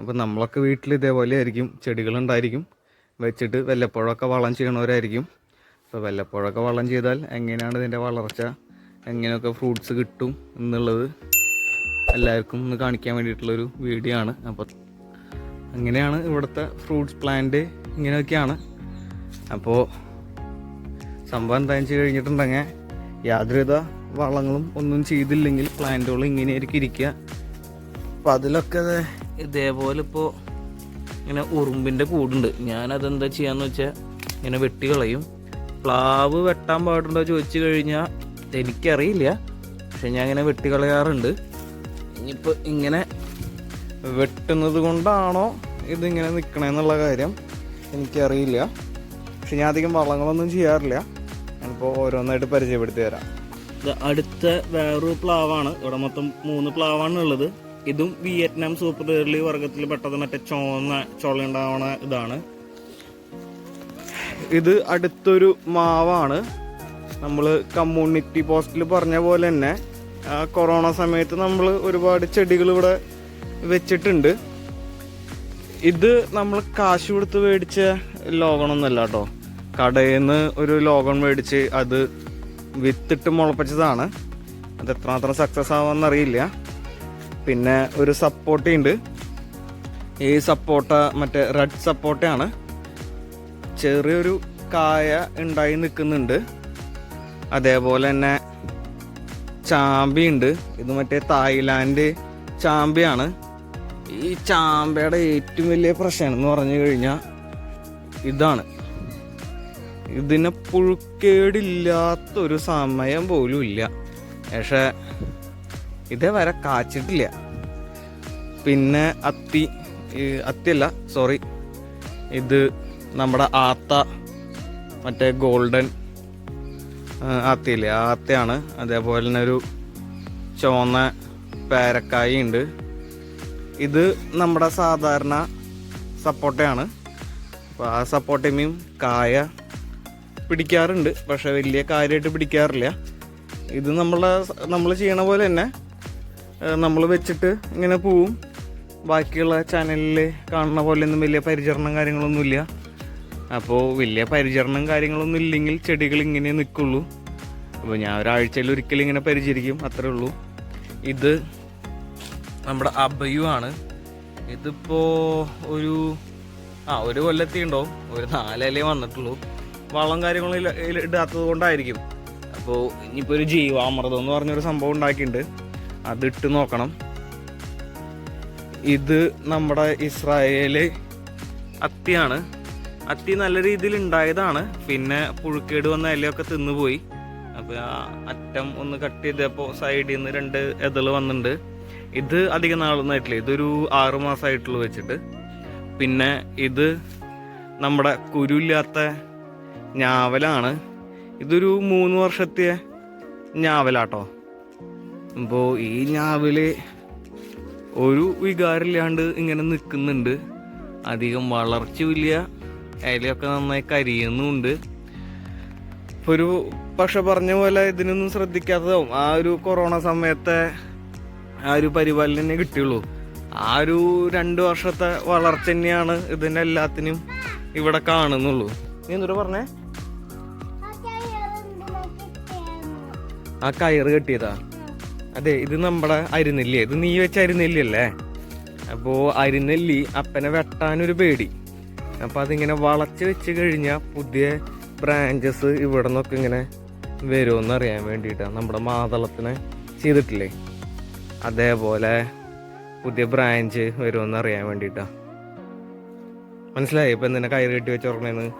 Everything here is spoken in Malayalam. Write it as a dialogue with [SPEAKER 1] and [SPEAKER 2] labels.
[SPEAKER 1] അപ്പോൾ നമ്മളൊക്കെ വീട്ടിൽ ഇതേപോലെ ആയിരിക്കും ചെടികളുണ്ടായിരിക്കും. വെച്ചിട്ട് വല്ലപ്പോഴൊക്കെ വളം ചെയ്യണവരായിരിക്കും. അപ്പോൾ വല്ലപ്പോഴൊക്കെ വളം ചെയ്താൽ എങ്ങനെയാണ് ഇതിന്റെ വളർച്ച? എങ്ങനെയൊക്കെ ഫ്രൂട്ട്സ് കിട്ടും എന്നുള്ളത് എല്ലാവർക്കും ഒന്ന് കാണിക്കാൻ വേണ്ടിയിട്ടുള്ളൊരു വീഡിയോ ആണ്. അപ്പോൾ അങ്ങനെയാണ് ഇവിടുത്തെ ഫ്രൂട്ട്സ് പ്ലാന്റ് ഇങ്ങനെയൊക്കെയാണ്. അപ്പോൾ സംഭവം എന്താ വെച്ച് കഴിഞ്ഞിട്ടുണ്ടെങ്കിൽ യാതൊരുവിധ വളങ്ങളും ഒന്നും ചെയ്തില്ലെങ്കിൽ പ്ലാന്റുകൾ ഇങ്ങനെയായിരിക്കും ഇരിക്കുക. അപ്പോൾ അതിലൊക്കെ ഇതേപോലെ ഇപ്പോൾ ഇങ്ങനെ ഉറുമ്പിന്റെ കൂടുണ്ട്. ഞാനതെന്താ ചെയ്യാന്ന് വെച്ചാൽ ഇങ്ങനെ വെട്ടി കളയും. പ്ലാവ് വെട്ടാൻ പാടുണ്ടോ ചോദിച്ചു കഴിഞ്ഞാൽ എനിക്കറിയില്ല. പക്ഷെ ഞാൻ ഇങ്ങനെ വെട്ടി കളയാറുണ്ട്. ഇനിയിപ്പോൾ ഇങ്ങനെ വെട്ടുന്നത് കൊണ്ടാണോ ഇതിങ്ങനെ നിൽക്കണമെന്നുള്ള കാര്യം എനിക്കറിയില്ല. പക്ഷെ ഞാൻ അധികം വളങ്ങളൊന്നും ചെയ്യാറില്ല. ഞാനിപ്പോൾ ഓരോന്നായിട്ട് പരിചയപ്പെടുത്തി തരാം. അടുത്ത വേറൊരു പ്ലാവാണ്. ഇവിടെ മൊത്തം മൂന്ന് പ്ലാവാണ് ഉള്ളത്. ഇതും വിയറ്റ്നാം സൂപ്പർ ഏർലി വർഗത്തിൽ പെട്ടത് മറ്റേ ചോന്ന ചുളയുണ്ടാവണ ഇതാണ്. ഇത് അടുത്തൊരു മാവാണ്. നമ്മൾ കമ്മ്യൂണിറ്റി പോസ്റ്റിൽ പറഞ്ഞ പോലെ തന്നെ കൊറോണ സമയത്ത് നമ്മൾ ഒരുപാട് ചെടികൾ ഇവിടെ വെച്ചിട്ടുണ്ട്. ഇത് നമ്മൾ കാശ് കൊടുത്ത് മേടിച്ച ലോകണമൊന്നുമല്ല കേട്ടോ. കടയിൽ നിന്ന് ഒരു ലോകം മേടിച്ച് അത് വിത്തിട്ട് മുളപ്പിച്ചതാണ്. അത് എത്രമാത്രം സക്സസ് ആവാന്നറിയില്ല. പിന്നെ ഒരു സപ്പോർട്ടുണ്ട് ഈ സപ്പോർട്ട മറ്റേ റെഡ് സപ്പോർട്ടയാണ് ചെറിയൊരു കായ ഉണ്ടായി നിൽക്കുന്നുണ്ട്. അതേപോലെ തന്നെ ചാമ്പി ഉണ്ട്. ഇത് മറ്റേ തായ്ലാൻഡ് ചാമ്പിയാണ് ഈ ചാമ്പയുടെ ഏറ്റവും വലിയ പ്രശ്നം എന്ന് പറഞ്ഞു കഴിഞ്ഞാൽ ഇതാണ്. ഇതിനെ പുഴുക്കേടില്ലാത്തൊരു സമയം പോലും ഇല്ല. പക്ഷേ ഇതേവരെ കാച്ചിട്ടില്ല. പിന്നെ അത്തി അത്തിയല്ല സോറി ഇത് നമ്മുടെ ആത്ത മറ്റേ ഗോൾഡൻ ആത്തിയില്ലേ ആ ആത്തയാണ് അതേപോലെ തന്നെ ഒരു ചുവന്ന പേരക്കായി ഉണ്ട്. ഇത് നമ്മുടെ സാധാരണ സപ്പോട്ടയാണ്. അപ്പോൾ ആ സപ്പോട്ടയും കായ പിടിക്കാറുണ്ട്. പക്ഷേ വലിയ കാര്യമായിട്ട് പിടിക്കാറില്ല. ഇത് നമ്മളെ നമ്മൾ ചെയ്യണ പോലെ തന്നെ നമ്മൾ വെച്ചിട്ട് ഇങ്ങനെ പോവും. ബാക്കിയുള്ള ചാനലിൽ കാണുന്ന പോലെ ഒന്നും വലിയ പരിചരണം കാര്യങ്ങളൊന്നുമില്ല. അപ്പോൾ വലിയ പരിചരണം കാര്യങ്ങളൊന്നും ഇല്ലെങ്കിൽ ചെടികൾ ഇങ്ങനെ നിൽക്കുള്ളൂ അപ്പോൾ ഞാൻ ഒരാഴ്ചയിൽ ഒരിക്കലും ഇങ്ങനെ പരിചരിക്കും അത്രേ ഉള്ളൂ. ഇത് നമ്മുടെ അഭയു ആണ്. ഇതിപ്പോൾ ഒരു ആ ഒരു കൊല്ലത്തി ഉണ്ടോ? ഒരു നാലല്ലേ വന്നിട്ടുള്ളൂ. വളം കാര്യങ്ങളും ഇടാത്തത് കൊണ്ടായിരിക്കും. അപ്പോൾ ഇനിയിപ്പോൾ ഒരു ജീവാമൃതം എന്ന് പറഞ്ഞൊരു സംഭവം ഉണ്ടാക്കിയിട്ടുണ്ട്. അതിട്ട് നോക്കണം. ഇത് നമ്മുടെ ഇസ്രായേൽ അത്തിയാണ്. അത്തി നല്ല രീതിയിൽ ഉണ്ടായതാണ്. പിന്നെ പുഴുക്കേട് വന്ന ഇലയൊക്കെ തിന്നുപോയി അപ്പോൾ ആ അറ്റം ഒന്ന് കട്ട് ചെയ്തപ്പോൾ സൈഡിൽ നിന്ന് രണ്ട് എതൾ വന്നിട്ടുണ്ട് ഇത് അധികം നാളൊന്നും ആയിട്ടില്ല. ഇതൊരു ആറു മാസമായിട്ടുള്ളൂ വെച്ചിട്ട്. പിന്നെ ഇത് നമ്മുടെ കുരുല്ലാത്ത ഞാവലാണ്. ഇതൊരു മൂന്ന് വർഷത്തെ ഞാവലാട്ടോ. അപ്പോൾ ഈ ഞാവൽ ഒരു വികാരമില്ലാണ്ട് ഇങ്ങനെ നിൽക്കുന്നുണ്ട്. അധികം വളർച്ചയില്ല ഇലയൊക്കെ നന്നായി കരിയുന്നുമുണ്ട് ഒരു പക്ഷെ പറഞ്ഞ പോലെ ഇതിനൊന്നും ശ്രദ്ധിക്കാത്തതാവും. ആ ഒരു കൊറോണ സമയത്തെ ആ ഒരു പരിപാലനം കിട്ടിയുള്ളൂ. ആ ഒരു രണ്ട് വർഷത്തെ വളർച്ച തന്നെയാണ് ഇതിന്റെ എല്ലാത്തിനും ഇവിടെ കാണുന്നുള്ളൂ. നീ എന്തോ പറഞ്ഞേ? ആ കയറ് കെട്ടിയതാ. അതെ ഇത് നമ്മുടെ അരിനെല്ലി. ഇത് നീ വെച്ച അരിനെല്ലി അല്ലേ? അപ്പോൾ അരിനെല്ലി അപ്പനെ വെട്ടാനൊരു പേടി. അപ്പോൾ അതിങ്ങനെ വളച്ച് വെച്ച് കഴിഞ്ഞാൽ പുതിയ ബ്രാഞ്ചസ് ഇവിടെ നിന്നൊക്കെ ഇങ്ങനെ വരുമെന്ന് അറിയാൻ വേണ്ടിയിട്ടാണ് നമ്മുടെ മാതളത്തിന് ചെയ്തിട്ടില്ലേ? അതേപോലെ പുതിയ ബ്രാഞ്ച് വരുമെന്ന് അറിയാൻ വേണ്ടിയിട്ടാണ് മനസ്സിലായി? ഇപ്പം എന്തിനാ കയറി കെട്ടി വെച്ച് ഉറങ്ങുന്നത്